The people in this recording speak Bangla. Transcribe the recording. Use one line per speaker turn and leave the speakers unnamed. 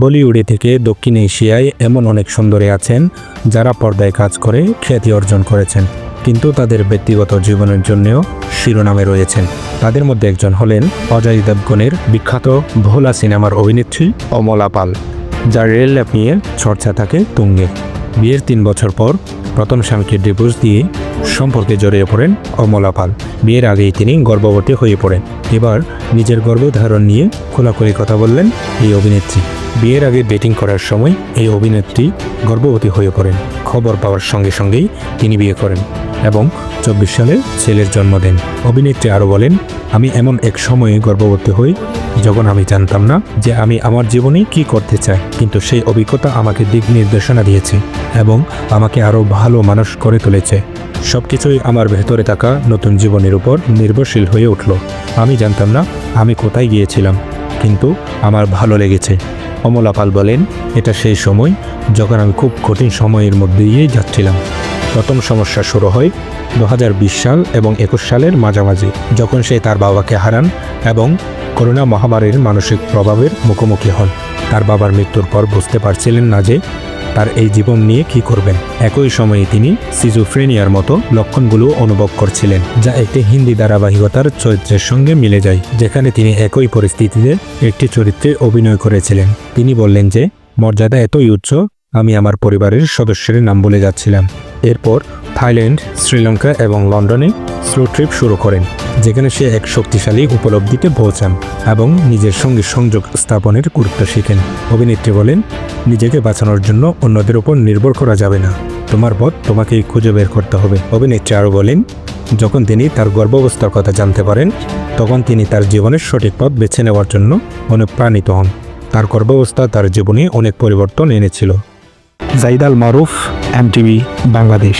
বলিউডে থেকে দক্ষিণ এশিয়ায় এমন অনেক সুন্দরী আছেন যারা পর্দায় কাজ করে খ্যাতি অর্জন করেছেন, কিন্তু তাদের ব্যক্তিগত জীবনের জন্যও শিরোনামে রয়েছেন। তাদের মধ্যে একজন হলেন অজয় দেবগণের বিখ্যাত ভোলা সিনেমার অভিনেত্রী অমলা পাল, যার রেল ল্যাপ নিয়ে চর্চা থাকে তুঙ্গে। বিয়ের তিন বছর পর প্রথম স্বামীকে ডিভোর্স দিয়ে সম্পর্কে জড়িয়ে পড়েন অমলা পাল। বিয়ের আগেই তিনি গর্ভবতী হয়ে পড়েন। এবার নিজের গর্ভধারণ নিয়ে খোলাখুলি কথা বললেন এই অভিনেত্রী। বিয়ের আগে বেটিং করার সময় এই অভিনেত্রী গর্ভবতী হয়ে পড়েন। খবর পাওয়ার সঙ্গে সঙ্গেই তিনি বিয়ে করেন এবং চব্বিশ সালে ছেলের জন্ম দেন অভিনেত্রী আরও বলেন, আমি এমন এক সময়ে গর্ভবতী হই যখন আমি জানতাম না যে আমি আমার জীবনে কি করতে চাই। কিন্তু সেই অভিজ্ঞতা আমাকে দিক নির্দেশনা দিয়েছে এবং আমাকে আরও ভালো মানুষ করে তুলেছে। সব কিছুই আমার ভেতরে থাকা নতুন জীবনের উপর নির্ভরশীল হয়ে উঠল। আমি জানতাম না আমি কোথায় গিয়েছিলাম, কিন্তু আমার ভালো লেগেছে। অমলা পাল বলেন, এটা সেই সময় যখন আমি খুব কঠিন সময়ের মধ্যে দিয়েই যাচ্ছিলাম। প্রথম সমস্যা শুরু হয় দু হাজার বিশ সাল এবং একুশ সালের মাঝামাঝি, যখন সে তার বাবাকে হারান এবং করোনা মহামারীর মানসিক প্রভাবের মুখোমুখি হন। তার বাবার মৃত্যুর পর বুঝতে পারছিলেন না যে তার এই জীবন নিয়ে কি করবেন? একই সময়ে তিনি সিজুফ্রেনিয়ার মতো লক্ষণগুলো অনুভব করছিলেন, যা একটি হিন্দি ধারাবাহিকতার চরিত্রের সঙ্গে মিলে যায়, যেখানে তিনি একই পরিস্থিতিতে একটি চরিত্রে অভিনয় করেছিলেন। তিনি বললেন যে, মর্যাদা এতই উচ্চ, আমি আমার পরিবারের সদস্যের নাম বলে যাচ্ছিলাম। এরপর থাইল্যান্ড, শ্রীলঙ্কা এবং লন্ডনে স্লো ট্রিপ শুরু করেন, যেখানে সে এক শক্তিশালী উপলব্ধিতে পৌঁছান এবং নিজের সঙ্গে সংযোগ স্থাপনের গুরুত্ব শিখেন। অভিনেত্রী বলেন, নিজেকে বাঁচানোর জন্য অন্যদের উপর নির্ভর করা যাবে না। তোমার পথ তোমাকেই খুঁজে বের করতে হবে। অভিনেত্রী আরও বলেন, যখন তিনি তার গর্ভাবস্থার কথা জানতে পারেন, তখন তিনি তার জীবনের সঠিক পথ বেছে নেওয়ার জন্য অনুপ্রাণিত হন। তার গর্ভাবস্থা তার জীবনে অনেক পরিবর্তন এনেছিল। জাইদ আল মারুফ, এমটিভি, বাংলাদেশ।